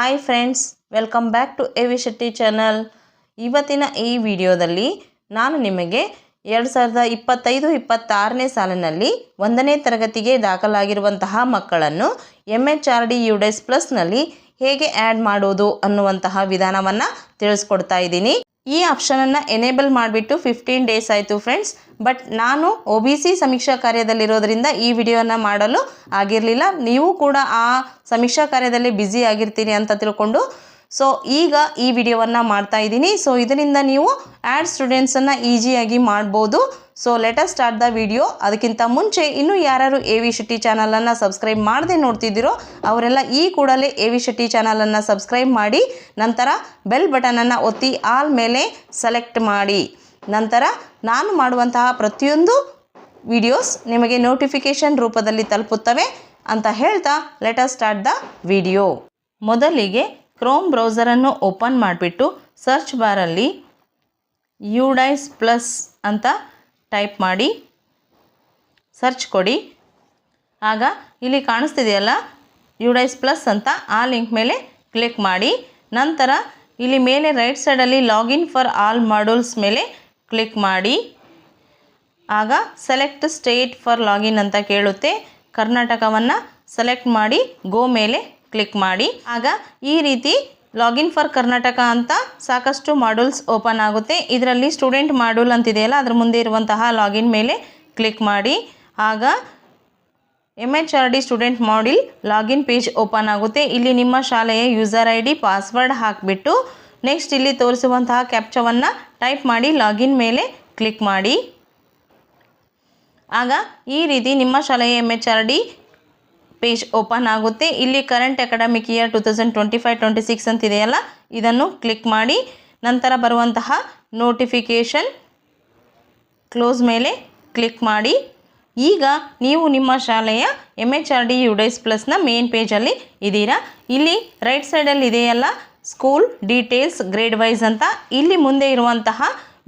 Hi friends welcome back to A V Shetty channel ಇವತ್ತಿನ ಈ ವಿಡಿಯೋದಲ್ಲಿ ನಾನು ನಿಮಗೆ ಎರಡು ಸಾವಿರದ ಇಪ್ಪತ್ತೈದು, ಇಪ್ಪತ್ತಾರನೇ ಸಾಲಿನಲ್ಲಿ ಒಂದನೇ ತರಗತಿಗೆ ದಾಖಲಾಗಿರುವಂತಹ ಮಕ್ಕಳನ್ನು M H R D UDISE ಪ್ಲಸ್ನಲ್ಲಿ ಹೇಗೆ ಆ್ಯಡ್ ಮಾಡೋದು ಅನ್ನುವಂತಹ ವಿಧಾನವನ್ನು ತಿಳಿಸ್ಕೊಡ್ತಾ ಇದ್ದೀನಿ. ಈ ಆಪ್ಷನನ್ನು ಎನೇಬಲ್ ಮಾಡಿಬಿಟ್ಟು ಫಿಫ್ಟೀನ್ ಡೇಸ್ ಆಯಿತು ಫ್ರೆಂಡ್ಸ್ ಬಟ್ ನಾನು ಒ ಬಿ ಸಿ ಸಮೀಕ್ಷಾ ಕಾರ್ಯದಲ್ಲಿರೋದ್ರಿಂದ ಈ ವಿಡಿಯೋನ ಮಾಡಲು ಆಗಿರಲಿಲ್ಲ. ನೀವು ಕೂಡ ಆ ಸಮೀಕ್ಷಾ ಕಾರ್ಯದಲ್ಲಿ ಬ್ಯುಸಿ ಆಗಿರ್ತೀರಿ ಅಂತ ತಿಳ್ಕೊಂಡು ಸೊ ಈಗ ಈ ವಿಡಿಯೋವನ್ನು ಮಾಡ್ತಾ ಇದ್ದೀನಿ. ಸೊ ಇದರಿಂದ ನೀವು ಆ್ಯಡ್ ಸ್ಟೂಡೆಂಟ್ಸನ್ನು ಈಸಿಯಾಗಿ ಮಾಡ್ಬೋದು. So let's start the video ಅದಕ್ಕಿಂತ ಮುಂಚೆ ಇನ್ನೂ ಯಾರು ಎ ವಿ ಶೆಟ್ಟಿ ಚಾನಲನ್ನು ಸಬ್ಸ್ಕ್ರೈಬ್ ಮಾಡದೆ ನೋಡ್ತಿದ್ದೀರೋ, ಅವರೆಲ್ಲ ಈ ಕೂಡಲೇ ಎ ವಿ ಶೆಟ್ಟಿ ಚಾನಲನ್ನು ಸಬ್ಸ್ಕ್ರೈಬ್ ಮಾಡಿ, ನಂತರ ಬೆಲ್ ಬಟನನ್ನು ಒತ್ತಿ ಆಲ್ ಮೇಲೆ ಸೆಲೆಕ್ಟ್ ಮಾಡಿ. ನಂತರ ನಾನು ಮಾಡುವಂತಹ ಪ್ರತಿಯೊಂದು ವಿಡಿಯೋಸ್ ನಿಮಗೆ ನೋಟಿಫಿಕೇಷನ್ ರೂಪದಲ್ಲಿ ತಲುಪುತ್ತವೆ ಅಂತ ಹೇಳ್ತಾ ಲೆಟರ್ ಸ್ಟಾರ್ಟ್ ದ ವಿಡಿಯೋ ಮೊದಲಿಗೆ ಕ್ರೋಮ್ ಬ್ರೌಸರನ್ನು ಓಪನ್ ಮಾಡಿಬಿಟ್ಟು ಸರ್ಚ್ ಬಾರಲ್ಲಿ ಯುಡೈಸ್ ಪ್ಲಸ್ ಅಂತ ಟೈಪ್ ಮಾಡಿ ಸರ್ಚ್ ಕೊಡಿ. ಆಗ ಇಲ್ಲಿ ಕಾಣಿಸ್ತಿದೆಯಲ್ಲ? ಯುಡೈಸ್ ಪ್ಲಸ್ ಅಂತ ಆ ಲಿಂಕ್ ಮೇಲೆ ಕ್ಲಿಕ್ ಮಾಡಿ. ನಂತರ ಇಲ್ಲಿ ಮೇಲೆ ರೈಟ್ ಸೈಡಲ್ಲಿ ಲಾಗಿನ್ ಫಾರ್ ಆಲ್ ಮಾಡ್ಯೂಲ್ಸ್ ಮೇಲೆ ಕ್ಲಿಕ್ ಮಾಡಿ. ಆಗ ಸೆಲೆಕ್ಟ್ ಸ್ಟೇಟ್ ಫಾರ್ ಲಾಗಿನ್ ಅಂತ ಕೇಳುತ್ತೆ. ಕರ್ನಾಟಕವನ್ನು ಸೆಲೆಕ್ಟ್ ಮಾಡಿ ಗೋ ಮೇಲೆ ಕ್ಲಿಕ್ ಮಾಡಿ. ಆಗ ಈ ರೀತಿ ಲಾಗಿನ್ ಫಾರ್ ಕರ್ನಾಟಕ ಅಂತ ಸಾಕಷ್ಟು ಮಾಡ್ಯೂಲ್ಸ್ ಓಪನ್ ಆಗುತ್ತೆ. ಇದರಲ್ಲಿ ಸ್ಟೂಡೆಂಟ್ ಮಾಡ್ಯೂಲ್ ಅಂತಿದೆಯಲ್ಲ, ಅದ್ರ ಮುಂದೆ ಇರುವಂತಹ ಲಾಗಿನ್ ಮೇಲೆ ಕ್ಲಿಕ್ ಮಾಡಿ. ಆಗ M H R D student module login page open ಆಗುತ್ತೆ. ಇಲ್ಲಿ ನಿಮ್ಮ ಶಾಲೆಯ ಯೂಸರ್ ಐ ಡಿ ಪಾಸ್ವರ್ಡ್ ಹಾಕಿಬಿಟ್ಟು ನೆಕ್ಸ್ಟ್ ಇಲ್ಲಿ ತೋರಿಸುವಂತಹ ಕ್ಯಾಪ್ಚವನ್ನು ಟೈಪ್ ಮಾಡಿ ಲಾಗಿನ್ ಮೇಲೆ ಕ್ಲಿಕ್ ಮಾಡಿ. ಆಗ ಈ ರೀತಿ ನಿಮ್ಮ ಶಾಲೆಯ M H R D page open ಆಗುತ್ತೆ. ಇಲ್ಲಿ current academic year two thousand twenty five twenty six ಅಂತಿದೆಯಲ್ಲ? ಇದನ್ನು ಕ್ಲಿಕ್ ಮಾಡಿ, ನಂತರ ಬರುವಂತಹ ನೋಟಿಫಿಕೇಷನ್ ಕ್ಲೋಸ್ ಮೇಲೆ ಕ್ಲಿಕ್ ಮಾಡಿ. ಈಗ ನೀವು ನಿಮ್ಮ ಶಾಲೆಯ M H R D UDISE ಪ್ಲಸ್ನ main ಪೇಜಲ್ಲಿ ಇದ್ದೀರಾ? ಇಲ್ಲಿ ರೈಟ್ ಸೈಡಲ್ಲಿ ಇದೆಯಲ್ಲ ಸ್ಕೂಲ್ ಡೀಟೇಲ್ಸ್ ಗ್ರೇಡ್ ವೈಸ್ ಅಂತ. ಇಲ್ಲಿ ಮುಂದೆ ಇರುವಂತಹ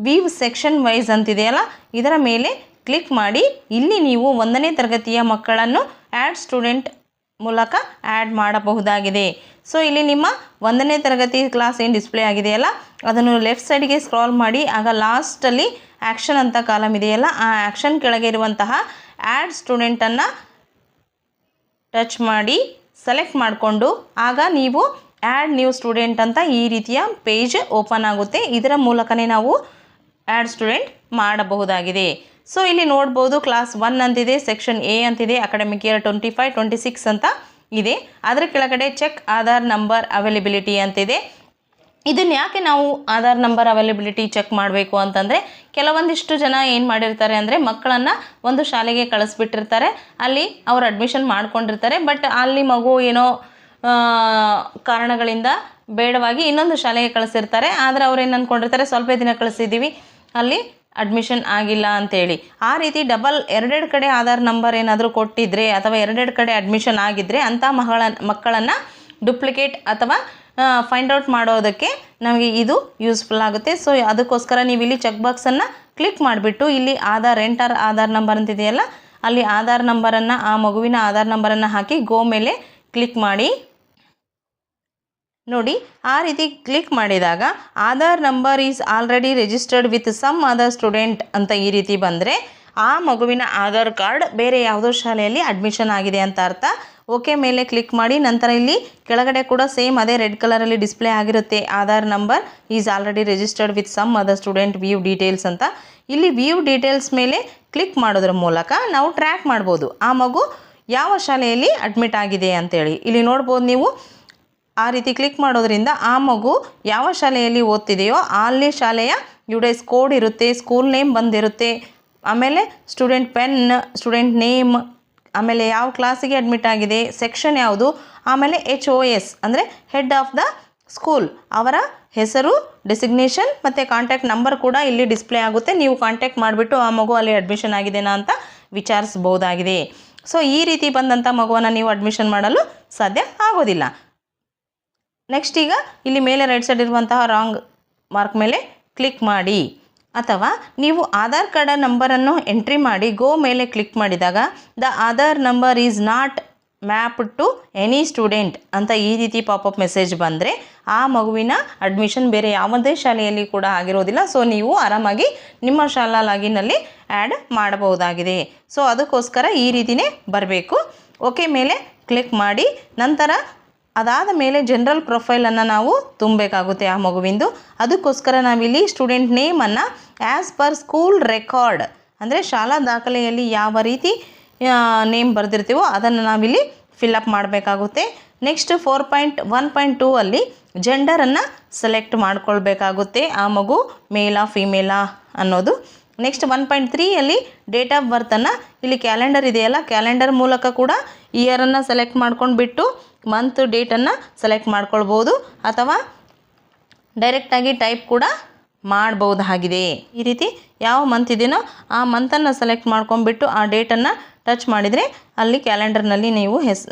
ವೀವ್ ಸೆಕ್ಷನ್ ವೈಸ್ ಅಂತಿದೆಯಲ್ಲ? ಇದರ ಮೇಲೆ ಕ್ಲಿಕ್ ಮಾಡಿ. ಇಲ್ಲಿ ನೀವು ಒಂದನೇ ತರಗತಿಯ ಮಕ್ಕಳನ್ನು ಆ್ಯಡ್ ಸ್ಟೂಡೆಂಟ್ ಮೂಲಕ ಆ್ಯಡ್ ಮಾಡಬಹುದಾಗಿದೆ. ಸೊ ಇಲ್ಲಿ ನಿಮ್ಮ ಒಂದನೇ ತರಗತಿ ಕ್ಲಾಸ್ ಏನು ಡಿಸ್ಪ್ಲೇ ಆಗಿದೆಯಲ್ಲ, ಅದನ್ನು ಲೆಫ್ಟ್ ಸೈಡ್ಗೆ ಸ್ಕ್ರಾಲ್ ಮಾಡಿ, ಆಗ ಲಾಸ್ಟಲ್ಲಿ ಆ್ಯಕ್ಷನ್ ಅಂತ ಕಾಲಮ್ ಇದೆಯಲ್ಲ, ಆ ಆ್ಯಕ್ಷನ್ ಕೆಳಗೆ ಇರುವಂತಹ ಆ್ಯಡ್ ಸ್ಟೂಡೆಂಟನ್ನು ಟಚ್ ಮಾಡಿ ಸೆಲೆಕ್ಟ್ ಮಾಡಿಕೊಂಡು, ಆಗ ನೀವು ಆ್ಯಡ್ ನ್ಯೂ ಸ್ಟೂಡೆಂಟ್ ಅಂತ ಈ ರೀತಿಯ ಪೇಜ್ ಓಪನ್ ಆಗುತ್ತೆ. ಇದರ ಮೂಲಕನೇ ನಾವು ಆ್ಯಡ್ ಸ್ಟೂಡೆಂಟ್ ಮಾಡಬಹುದಾಗಿದೆ. ಸೊ ಇಲ್ಲಿ ನೋಡ್ಬೋದು ಕ್ಲಾಸ್ ಒನ್ ಅಂತಿದೆ ಸೆಕ್ಷನ್ ಎ ಅಂತಿದೆ academic year twenty five twenty six ಅಂತ ಇದೆ. ಅದರ ಕೆಳಗಡೆ ಚೆಕ್ ಆಧಾರ್ ನಂಬರ್ ಅವೈಲೆಬಿಲಿಟಿ ಅಂತಿದೆ. ಇದನ್ನು ಯಾಕೆ ನಾವು ಆಧಾರ್ ನಂಬರ್ ಅವೈಲಬಿಲಿಟಿ ಚೆಕ್ ಮಾಡಬೇಕು ಅಂತಂದರೆ, ಕೆಲವೊಂದಿಷ್ಟು ಜನ ಏನು ಮಾಡಿರ್ತಾರೆ ಅಂದರೆ, ಮಕ್ಕಳನ್ನು ಒಂದು ಶಾಲೆಗೆ ಕಳಿಸ್ಬಿಟ್ಟಿರ್ತಾರೆ. ಅಲ್ಲಿ ಅವರು ಅಡ್ಮಿಷನ್ ಮಾಡ್ಕೊಂಡಿರ್ತಾರೆ. ಬಟ್ ಅಲ್ಲಿ ಮಗು ಏನೋ ಕಾರಣಗಳಿಂದ ಬೇಡವಾಗಿ ಇನ್ನೊಂದು ಶಾಲೆಗೆ ಕಳಿಸಿರ್ತಾರೆ. ಆದರೆ ಅವ್ರೇನು ಅಂದ್ಕೊಂಡಿರ್ತಾರೆ ಸ್ವಲ್ಪ ದಿನ ಕಳಿಸಿದ್ದೀವಿ ಅಲ್ಲಿ ಅಡ್ಮಿಷನ್ ಆಗಿಲ್ಲ ಅಂತೇಳಿ. ಆ ರೀತಿ ಡಬಲ್ ಎರಡೆರಡು ಕಡೆ ಆಧಾರ್ ನಂಬರ್ ಏನಾದರೂ ಕೊಟ್ಟಿದ್ರೆ ಅಥವಾ ಎರಡೆರಡು ಕಡೆ ಅಡ್ಮಿಷನ್ ಆಗಿದ್ದರೆ ಅಂಥ ಮಗಳ, ಮಕ್ಕಳನ್ನು ಡುಪ್ಲಿಕೇಟ್ ಅಥವಾ ಫೈಂಡ್ ಔಟ್ ಮಾಡೋದಕ್ಕೆ ನಮಗೆ ಇದು ಯೂಸ್ಫುಲ್ ಆಗುತ್ತೆ. ಸೊ ಅದಕ್ಕೋಸ್ಕರ ನೀವು ಇಲ್ಲಿ ಚೆಕ್ ಬಾಕ್ಸನ್ನು ಕ್ಲಿಕ್ ಮಾಡಿಬಿಟ್ಟು ಇಲ್ಲಿ ಆಧಾರ್ ಎಂಟರ್ ಆಧಾರ್ ನಂಬರ್ ಅಂತಿದೆಯಲ್ಲ, ಅಲ್ಲಿ ಆಧಾರ್ ನಂಬರನ್ನು, ಆ ಮಗುವಿನ ಆಧಾರ್ ನಂಬರನ್ನು ಹಾಕಿ ಗೋ ಮೇಲೆ ಕ್ಲಿಕ್ ಮಾಡಿ. ನೋಡಿ, ಆ ರೀತಿ ಕ್ಲಿಕ್ ಮಾಡಿದಾಗ Aadhaar number is already registered with some other student ಅಂತ ಈ ರೀತಿ ಬಂದರೆ ಆ ಮಗುವಿನ ಆಧಾರ್ ಕಾರ್ಡ್ ಬೇರೆ ಯಾವುದೋ ಶಾಲೆಯಲ್ಲಿ ಅಡ್ಮಿಷನ್ ಆಗಿದೆ ಅಂತ ಅರ್ಥ. ಓಕೆ ಮೇಲೆ ಕ್ಲಿಕ್ ಮಾಡಿ, ನಂತರ ಇಲ್ಲಿ ಕೆಳಗಡೆ ಕೂಡ ಸೇಮ್ ಅದೇ ರೆಡ್ ಕಲರಲ್ಲಿ ಡಿಸ್ಪ್ಲೇ ಆಗಿರುತ್ತೆ, Aadhaar number is already registered with some other student view details ಅಂತ. ಇಲ್ಲಿ ವ್ಯೂ ಡೀಟೇಲ್ಸ್ ಮೇಲೆ ಕ್ಲಿಕ್ ಮಾಡೋದ್ರ ಮೂಲಕ ನಾವು ಟ್ರ್ಯಾಕ್ ಮಾಡ್ಬೋದು, ಆ ಮಗು ಯಾವ ಶಾಲೆಯಲ್ಲಿ ಅಡ್ಮಿಟ್ ಆಗಿದೆ ಅಂತೇಳಿ. ಇಲ್ಲಿ ನೋಡ್ಬೋದು ನೀವು ಆ ರೀತಿ ಕ್ಲಿಕ್ ಮಾಡೋದ್ರಿಂದ ಆ ಮಗು ಯಾವ ಶಾಲೆಯಲ್ಲಿ ಓದ್ತಿದೆಯೋ ಅಲ್ಲಿ ಶಾಲೆಯ ಯುಡೈಸ್ ಕೋಡ್ ಇರುತ್ತೆ ಸ್ಕೂಲ್ ನೇಮ್ ಬಂದಿರುತ್ತೆ. ಆಮೇಲೆ ಸ್ಟೂಡೆಂಟ್ ಪೆನ್ ಸ್ಟೂಡೆಂಟ್ ನೇಮ್ ಆಮೇಲೆ ಯಾವ ಕ್ಲಾಸಿಗೆ ಅಡ್ಮಿಟ್ ಆಗಿದೆ ಸೆಕ್ಷನ್ ಯಾವುದು, ಆಮೇಲೆ ಎಚ್ ಓ ಎಸ್ ಅಂದರೆ ಹೆಡ್ ಆಫ್ ದ ಸ್ಕೂಲ್ ಅವರ ಹೆಸರು ಡೆಸಿಗ್ನೇಷನ್ ಮತ್ತು ಕಾಂಟ್ಯಾಕ್ಟ್ ನಂಬರ್ ಕೂಡ ಇಲ್ಲಿ ಡಿಸ್ಪ್ಲೇ ಆಗುತ್ತೆ. ನೀವು ಕಾಂಟ್ಯಾಕ್ಟ್ ಮಾಡಿಬಿಟ್ಟು ಆ ಮಗು ಅಲ್ಲಿ ಅಡ್ಮಿಷನ್ ಆಗಿದೆನಾ ಅಂತ ವಿಚಾರಿಸ್ಬೋದಾಗಿದೆ ಸೊ ಈ ರೀತಿ ಬಂದಂಥ ಮಗುವನ್ನು ನೀವು ಅಡ್ಮಿಷನ್ ಮಾಡಲು ಸಾಧ್ಯ ಆಗೋದಿಲ್ಲ. ನೆಕ್ಸ್ಟ್ ಈಗ ಇಲ್ಲಿ ಮೇಲೆ ರೈಟ್ ಸೈಡ್ ಇರುವಂತಹ ರಾಂಗ್ ಮಾರ್ಕ್ ಮೇಲೆ ಕ್ಲಿಕ್ ಮಾಡಿ. ಅಥವಾ ನೀವು ಆಧಾರ್ ಕಾರ್ಡ್ ನಂಬರನ್ನು ಎಂಟ್ರಿ ಮಾಡಿ ಗೋ ಮೇಲೆ ಕ್ಲಿಕ್ ಮಾಡಿದಾಗ the Aadhaar number is not map to any student ಅಂತ ಈ ರೀತಿ ಪಾಪಪ್ ಮೆಸೇಜ್ ಬಂದರೆ, ಆ ಮಗುವಿನ ಅಡ್ಮಿಷನ್ ಬೇರೆ ಯಾವುದೇ ಶಾಲೆಯಲ್ಲಿ ಕೂಡ ಆಗಿರೋದಿಲ್ಲ. ಸೊ ನೀವು ಆರಾಮಾಗಿ ನಿಮ್ಮ ಶಾಲಾ ಲಾಗಿನಲ್ಲಿ ಆ್ಯಡ್ ಮಾಡಬಹುದಾಗಿದೆ. ಸೊ ಅದಕ್ಕೋಸ್ಕರ ಈ ರೀತಿಯೇ ಬರಬೇಕು. ಓಕೆ ಮೇಲೆ ಕ್ಲಿಕ್ ಮಾಡಿ. ನಂತರ ಅದಾದ ಮೇಲೆ ಜನರಲ್ ಪ್ರೊಫೈಲನ್ನು ನಾವು ತುಂಬಬೇಕಾಗುತ್ತೆ ಆ ಮಗುವಿಂದು. ಅದಕ್ಕೋಸ್ಕರ ನಾವಿಲ್ಲಿ ಸ್ಟೂಡೆಂಟ್ ನೇಮನ್ನು ಆ್ಯಸ್ ಪರ್ ಸ್ಕೂಲ್ ರೆಕಾರ್ಡ್ ಅಂದರೆ ಶಾಲಾ ದಾಖಲೆಯಲ್ಲಿ ಯಾವ ರೀತಿ ನೇಮ್ ಬರೆದಿರ್ತೀವೋ ಅದನ್ನು ನಾವಿಲ್ಲಿ ಫಿಲಪ್ ಮಾಡಬೇಕಾಗುತ್ತೆ. Next four point one point two ಅಲ್ಲಿ ಜೆಂಡರನ್ನು ಸೆಲೆಕ್ಟ್ ಮಾಡ್ಕೊಳ್ಬೇಕಾಗುತ್ತೆ ಆ ಮಗು ಮೇಲಾ ಫಿಮೇಲಾ ಅನ್ನೋದು. ನೆಕ್ಸ್ಟ್ ಒನ್ ಪಾಯಿಂಟ್ ತ್ರೀಯಲ್ಲಿ ಡೇಟ್ ಆಫ್ ಬರ್ತನ್ನು ಇಲ್ಲಿ ಕ್ಯಾಲೆಂಡರ್ ಇದೆಯಲ್ಲ ಕ್ಯಾಲೆಂಡರ್ ಮೂಲಕ ಕೂಡ ಇಯರನ್ನು ಸೆಲೆಕ್ಟ್ ಮಾಡ್ಕೊಂಡು ಬಿಟ್ಟು ಮಂತ್ ಡೇಟನ್ನು ಸೆಲೆಕ್ಟ್ ಮಾಡ್ಕೊಳ್ಬೋದು ಅಥವಾ ಡೈರೆಕ್ಟಾಗಿ ಟೈಪ್ ಕೂಡ ಮಾಡ್ಬೋದಾಗಿದೆ ಈ ರೀತಿ ಯಾವ ಮಂತ್ ಇದೆಯೋ ಆ ಮಂತನ್ನು ಸೆಲೆಕ್ಟ್ ಮಾಡ್ಕೊಂಡ್ಬಿಟ್ಟು ಆ ಡೇಟನ್ನು ಟಚ್ ಮಾಡಿದರೆ ಅಲ್ಲಿ ಕ್ಯಾಲೆಂಡರ್ನಲ್ಲಿ ನೀವು ಹೆಸ್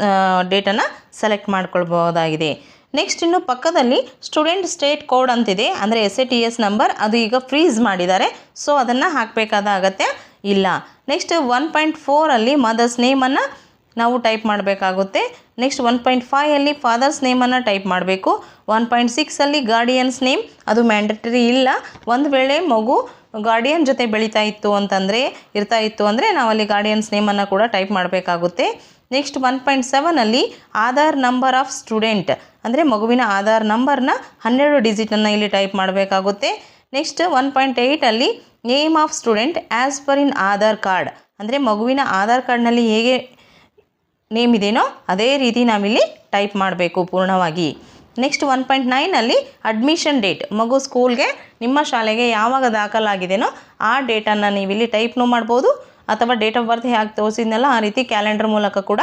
ಡೇಟನ್ನು ಸೆಲೆಕ್ಟ್ ಮಾಡ್ಕೊಳ್ಬೋದಾಗಿದೆ ನೆಕ್ಸ್ಟ್ ಇನ್ನು ಪಕ್ಕದಲ್ಲಿ ಸ್ಟೂಡೆಂಟ್ ಸ್ಟೇಟ್ ಕೋಡ್ ಅಂತಿದೆ. ಅಂದರೆ S A T S number ಅದು ಈಗ ಫ್ರೀಸ್ ಮಾಡಿದ್ದಾರೆ. ಸೊ ಅದನ್ನು ಹಾಕಬೇಕಾದ ಅಗತ್ಯ ಇಲ್ಲ. ನೆಕ್ಸ್ಟ್ ಒನ್ ಪಾಯಿಂಟ್ ಫೋರಲ್ಲಿ ಮದರ್ಸ್ ನೇಮನ್ನು ನಾವು ಟೈಪ್ ಮಾಡಬೇಕಾಗುತ್ತೆ. ನೆಕ್ಸ್ಟ್ ಒನ್ ಪಾಯಿಂಟ್ ಫೈಯಲ್ಲಿ ಫಾದರ್ಸ್ ನೇಮನ್ನು ಟೈಪ್ ಮಾಡಬೇಕು. ಒನ್ ಪಾಯಿಂಟ್ ಸಿಕ್ಸಲ್ಲಿ ಗಾರ್ಡಿಯನ್ಸ್ ನೇಮ್ ಅದು ಮ್ಯಾಂಡೇಟರಿ ಇಲ್ಲ. ಒಂದು ವೇಳೆ ಮಗು ಗಾರ್ಡಿಯನ್ ಜೊತೆ ಬೆಳೀತಾ ಇತ್ತು ಅಂತಂದರೆ, ಇರ್ತಾ ಇತ್ತು ಅಂದರೆ ನಾವಲ್ಲಿ ಗಾರ್ಡಿಯನ್ಸ್ ನೇಮನ್ನು ಕೂಡ ಟೈಪ್ ಮಾಡಬೇಕಾಗುತ್ತೆ. ನೆಕ್ಸ್ಟ್ ಒನ್ ಪಾಯಿಂಟ್ ಸೆವೆನಲ್ಲಿ ಆಧಾರ್ ನಂಬರ್ ಆಫ್ ಸ್ಟೂಡೆಂಟ್ ಅಂದರೆ ಮಗುವಿನ ಆಧಾರ್ ನಂಬರ್ನ ಹನ್ನೆರಡು ಡಿಜಿಟನ್ನು ಇಲ್ಲಿ ಟೈಪ್ ಮಾಡಬೇಕಾಗುತ್ತೆ. Next one point ಏಯ್ಟಲ್ಲಿ name of student as per in Aadhaar card ಅಂದರೆ ಮಗುವಿನ ಆಧಾರ್ ಕಾರ್ಡ್ನಲ್ಲಿ ಹೇಗೆ ನೇಮ್ ಇದೆಯೋ ಅದೇ ರೀತಿ ನಾವಿಲ್ಲಿ ಟೈಪ್ ಮಾಡಬೇಕು ಪೂರ್ಣವಾಗಿ. ನೆಕ್ಸ್ಟ್ ಒನ್ ಪಾಯಿಂಟ್ ನೈನಲ್ಲಿ ಅಡ್ಮಿಷನ್ ಡೇಟ್ ಮಗು ಸ್ಕೂಲ್ಗೆ ನಿಮ್ಮ ಶಾಲೆಗೆ ಯಾವಾಗ ದಾಖಲಾಗಿದೆಯೋ ಆ ಡೇಟನ್ನು ನೀವಿಲ್ಲಿ ಟೈಪ್ನೂ ಮಾಡ್ಬೋದು, ಅಥವಾ ಡೇಟ್ ಆಫ್ ಬರ್ತ್ ಹೇಗೆ ತೋರಿಸಿದ್ನಲ್ಲ ಆ ರೀತಿ ಕ್ಯಾಲೆಂಡರ್ ಮೂಲಕ ಕೂಡ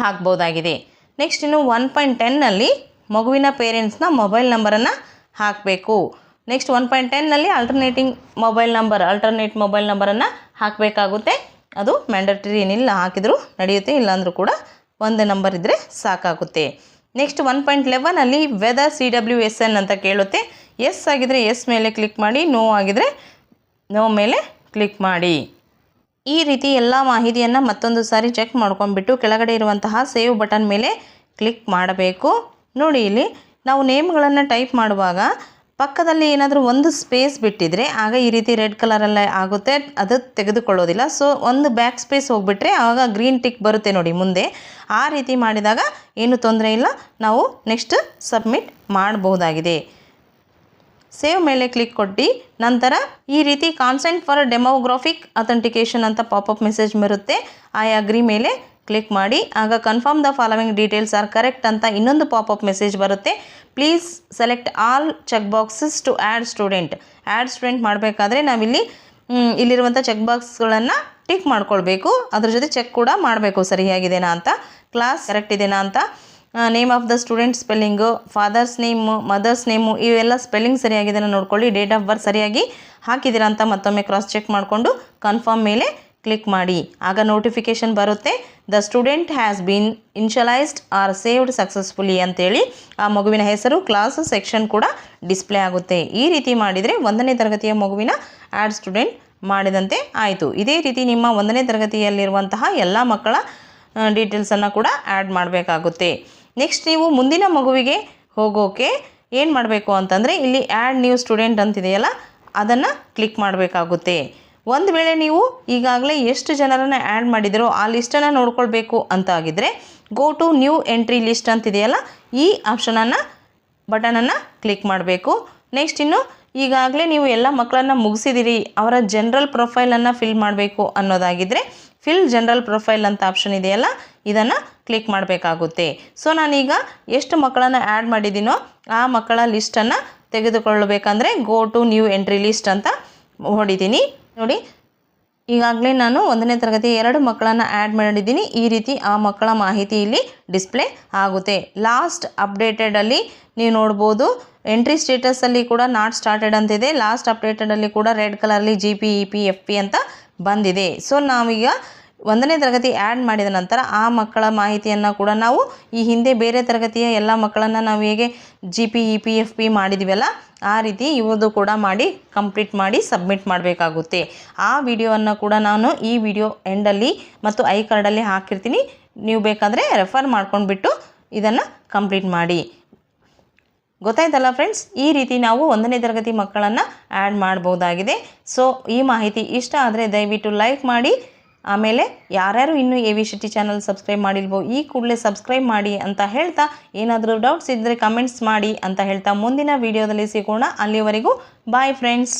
ಹಾಕ್ಬೋದಾಗಿದೆ. ನೆಕ್ಸ್ಟ್ ಇನ್ನು ಒನ್ ಪಾಯಿಂಟ್ ಟೆನ್ನಲ್ಲಿ ಮಗುವಿನ ಪೇರೆಂಟ್ಸ್ನ ಮೊಬೈಲ್ ನಂಬರನ್ನು ಹಾಕಬೇಕು. Next one point ಟೆನ್ನಲ್ಲಿ alternating mobile number alternate mobile ನಂಬರನ್ನು ಹಾಕಬೇಕಾಗುತ್ತೆ. ಅದು ಮ್ಯಾಂಡೇಟರಿ ಏನಿಲ್ಲ, ಹಾಕಿದರೂ ನಡೆಯುತ್ತೆ, ಇಲ್ಲಾಂದರೂ ಕೂಡ ಒಂದು ನಂಬರ್ ಇದ್ದರೆ ಸಾಕಾಗುತ್ತೆ. Next one point ಲೆವೆನಲ್ಲಿ whether C W S N ಅಂತ ಕೇಳುತ್ತೆ. ಎಸ್ ಆಗಿದರೆ ಎಸ್ ಮೇಲೆ ಕ್ಲಿಕ್ ಮಾಡಿ ನೋ ಆಗಿದರೆ ನೋ ಮೇಲೆ ಕ್ಲಿಕ್ ಮಾಡಿ. ಈ ರೀತಿ ಎಲ್ಲ ಮಾಹಿತಿಯನ್ನು ಮತ್ತೊಂದು ಸಾರಿ ಚೆಕ್ ಮಾಡ್ಕೊಂಡ್ಬಿಟ್ಟು ಕೆಳಗಡೆ ಇರುವಂತಹ ಸೇವ್ ಬಟನ್ ಮೇಲೆ ಕ್ಲಿಕ್ ಮಾಡಬೇಕು. ನೋಡಿ ಇಲ್ಲಿ ನಾವು ನೇಮ್ಗಳನ್ನು ಟೈಪ್ ಮಾಡುವಾಗ ಪಕ್ಕದಲ್ಲಿ ಏನಾದರೂ ಒಂದು ಸ್ಪೇಸ್ ಬಿಟ್ಟಿದ್ರೆ ಆಗ ಈ ರೀತಿ ರೆಡ್ ಕಲರಲ್ಲೇ ಆಗುತ್ತೆ. ಅದು ತೆಗೆದುಕೊಳ್ಳೋದಿಲ್ಲ. ಸೊ ಒಂದು ಬ್ಯಾಕ್ ಸ್ಪೇಸ್ ಹೋಗ್ಬಿಟ್ರೆ ಆವಾಗ ಗ್ರೀನ್ ಟಿಕ್ ಬರುತ್ತೆ ನೋಡಿ ಮುಂದೆ. ಆ ರೀತಿ ಮಾಡಿದಾಗ ಏನು ತೊಂದರೆ ಇಲ್ಲ. ನಾವು ನೆಕ್ಸ್ಟ್ ಸಬ್ಮಿಟ್ ಮಾಡಬಹುದಾಗಿದೆ. ಸೇವ್ ಮೇಲೆ ಕ್ಲಿಕ್ ಕೊಟ್ಟು, ನಂತರ ಈ ರೀತಿ ಕಾನ್ಸೆಂಟ್ ಫಾರ್ ಡೆಮೋಗ್ರಾಫಿಕ್ ಅಥೆಂಟಿಕೇಷನ್ ಅಂತ ಪಾಪಪ್ ಮೆಸೇಜ್ ಬರುತ್ತೆ. ಐ ಅಗ್ರಿ ಮೇಲೆ ಕ್ಲಿಕ್ ಮಾಡಿ, ಆಗ confirm the following details are correct ಅಂತ ಇನ್ನೊಂದು ಪಾಪಪ್ ಮೆಸೇಜ್ ಬರುತ್ತೆ. Please select all check boxes to add student add student ಮಾಡಬೇಕಾದ್ರೆ ನಾವಿಲ್ಲಿ ಇಲ್ಲಿರುವಂಥ ಚೆಕ್ ಬಾಕ್ಸ್ಗಳನ್ನು ಟಿಕ್ ಮಾಡ್ಕೊಳ್ಬೇಕು. ಅದ್ರ ಜೊತೆ ಚೆಕ್ ಕೂಡ ಮಾಡಬೇಕು. ಸರಿಯಾಗಿದೆನಾ ಅಂತ? ಕ್ಲಾಸ್ ಕರೆಕ್ಟ್ ಇದೆನಾ ಅಂತ? Name of the student spelling father's name mother's name ಇವೆಲ್ಲ ಸ್ಪೆಲ್ಲಿಂಗ್ ಸರಿಯಾಗಿದೆ ನೋಡ್ಕೊಳ್ಳಿ. ಡೇಟ್ ಆಫ್ ಬರ್ತ್ ಸರಿಯಾಗಿ ಹಾಕಿದ್ದೀರಾ ಅಂತ ಮತ್ತೊಮ್ಮೆ ಕ್ರಾಸ್ ಚೆಕ್ ಮಾಡಿಕೊಂಡು ಕನ್ಫರ್ಮ್ ಮೇಲೆ ಕ್ಲಿಕ್ ಮಾಡಿ. ಆಗ ನೋಟಿಫಿಕೇಷನ್ ಬರುತ್ತೆ. The student has been initialised or saved successfully ಅಂತೇಳಿ ಆ ಮಗುವಿನ ಹೆಸರು ಕ್ಲಾಸ್ ಸೆಕ್ಷನ್ ಕೂಡ ಡಿಸ್ಪ್ಲೇ ಆಗುತ್ತೆ. ಈ ರೀತಿ ಮಾಡಿದರೆ ಒಂದನೇ ತರಗತಿಯ ಮಗುವಿನ ಆ್ಯಡ್ ಸ್ಟೂಡೆಂಟ್ ಮಾಡಿದಂತೆ ಆಯಿತು. ಇದೇ ರೀತಿ ನಿಮ್ಮ ಒಂದನೇ ತರಗತಿಯಲ್ಲಿರುವಂತಹ ಎಲ್ಲ ಮಕ್ಕಳ ಡೀಟೇಲ್ಸನ್ನು ಕೂಡ ಆ್ಯಡ್ ಮಾಡಬೇಕಾಗುತ್ತೆ. ನೆಕ್ಸ್ಟ್ ನೀವು ಮುಂದಿನ ಮಗುವಿಗೆ ಹೋಗೋಕೆ ಏನು ಮಾಡಬೇಕು ಅಂತಂದರೆ ಇಲ್ಲಿ ಆ್ಯಡ್ ನ್ಯೂ ಸ್ಟೂಡೆಂಟ್ ಅಂತಿದೆಯಲ್ಲ, ಅದನ್ನು ಕ್ಲಿಕ್ ಮಾಡಬೇಕಾಗುತ್ತೆ. ಒಂದು ವೇಳೆ ನೀವು ಈಗಾಗಲೇ ಎಷ್ಟು ಜನರನ್ನು ಆ್ಯಡ್ ಮಾಡಿದಿರೋ ಆ ಲಿಸ್ಟನ್ನು ನೋಡ್ಕೊಳ್ಬೇಕು ಅಂತ ಆಗಿದ್ದರೆ go to new entry list ಅಂತಿದೆಯಲ್ಲ, ಈ ಆಪ್ಷನನ್ನು ಬಟನನ್ನು ಕ್ಲಿಕ್ ಮಾಡಬೇಕು. ನೆಕ್ಸ್ಟ್ ಇನ್ನು, ಈಗಾಗಲೇ ನೀವು ಎಲ್ಲ ಮಕ್ಕಳನ್ನು ಮುಗಿಸಿದಿರಿ, ಅವರ ಜನರಲ್ ಪ್ರೊಫೈಲನ್ನು ಫಿಲ್ ಮಾಡಬೇಕು ಅನ್ನೋದಾಗಿದ್ದರೆ ಫಿಲ್ ಜನರಲ್ ಪ್ರೊಫೈಲ್ ಅಂತ ಆಪ್ಷನ್ ಇದೆಯಲ್ಲ, ಇದನ್ನು ಕ್ಲಿಕ್ ಮಾಡಬೇಕಾಗುತ್ತೆ. ಸೊ ನಾನೀಗ ಎಷ್ಟು ಮಕ್ಕಳನ್ನು ಆ್ಯಡ್ ಮಾಡಿದ್ದೀನೋ ಆ ಮಕ್ಕಳ ಲಿಸ್ಟನ್ನು ತೆಗೆದುಕೊಳ್ಳಬೇಕಂದ್ರೆ go to new entry list ಅಂತ ಹೊಡಿತೀನಿ. ನೋಡಿ, ಈಗಾಗಲೇ ನಾನು ಒಂದನೇ ತರಗತಿ ಎರಡು ಮಕ್ಕಳನ್ನು ಆ್ಯಡ್ ಮಾಡಿದ್ದೀನಿ. ಈ ರೀತಿ ಆ ಮಕ್ಕಳ ಮಾಹಿತಿ ಇಲ್ಲಿ ಡಿಸ್ಪ್ಲೇ ಆಗುತ್ತೆ. ಲಾಸ್ಟ್ ಅಪ್ಡೇಟೆಡಲ್ಲಿ ನೀವು ನೋಡ್ಬೋದು ಎಂಟ್ರಿ ಸ್ಟೇಟಸಲ್ಲಿ ಕೂಡ ನಾಟ್ ಸ್ಟಾರ್ಟೆಡ್ ಅಂತಿದೆ ಲಾಸ್ಟ್ ಅಪ್ಡೇಟೆಡಲ್ಲಿ ಕೂಡ ರೆಡ್ ಕಲರಲ್ಲಿ G P E P F P ಅಂತ ಬಂದಿದೆ. ಸೊ ನಾವೀಗ ಒಂದನೇ ತರಗತಿ ಆ್ಯಡ್ ಮಾಡಿದ ನಂತರ ಆ ಮಕ್ಕಳ ಮಾಹಿತಿಯನ್ನು ಕೂಡ ನಾವು ಈ ಹಿಂದೆ ಬೇರೆ ತರಗತಿಯ ಎಲ್ಲ ಮಕ್ಕಳನ್ನು ನಾವು ಹೇಗೆ G P E P F P ಮಾಡಿದ್ವಲ್ಲ ಆ ರೀತಿ ಇವ್ರದ್ದು ಕೂಡ ಮಾಡಿ ಕಂಪ್ಲೀಟ್ ಮಾಡಿ ಸಬ್ಮಿಟ್ ಮಾಡಬೇಕಾಗುತ್ತೆ. ಆ ವಿಡಿಯೋವನ್ನು ಕೂಡ ನಾನು ಈ ವಿಡಿಯೋ ಎಂಡಲ್ಲಿ ಮತ್ತು ಐ ಕಾರ್ಡಲ್ಲಿ ಹಾಕಿರ್ತೀನಿ. ನೀವು ಬೇಕಾದರೆ ರೆಫರ್ ಮಾಡ್ಕೊಂಡ್ಬಿಟ್ಟು ಇದನ್ನು ಕಂಪ್ಲೀಟ್ ಮಾಡಿ. ಗೊತ್ತಾಯ್ತಲ್ಲ ಫ್ರೆಂಡ್ಸ್ ಈ ರೀತಿ ನಾವು ಒಂದನೇ ತರಗತಿ ಮಕ್ಕಳನ್ನು ಆ್ಯಡ್ ಮಾಡ್ಬೋದಾಗಿದೆ. ಸೊ ಈ ಮಾಹಿತಿ ಇಷ್ಟ ಆದರೆ ದಯವಿಟ್ಟು ಲೈಕ್ ಮಾಡಿ. ಆಮೇಲೆ ಯಾರ್ಯಾರು ಇನ್ನೂ A V Shetty channel subscribe ಮಾಡಿಲ್ವೋ, ಈ ಕೂಡಲೇ ಸಬ್ಸ್ಕ್ರೈಬ್ ಮಾಡಿ ಅಂತ ಹೇಳ್ತಾ, ಏನಾದರೂ ಡೌಟ್ಸ್ ಇದ್ದರೆ ಕಮೆಂಟ್ಸ್ ಮಾಡಿ ಅಂತ ಹೇಳ್ತಾ, ಮುಂದಿನ ವಿಡಿಯೋದಲ್ಲಿ ಸಿಗೋಣ. ಅಲ್ಲಿವರೆಗೂ ಬಾಯ್ ಫ್ರೆಂಡ್ಸ್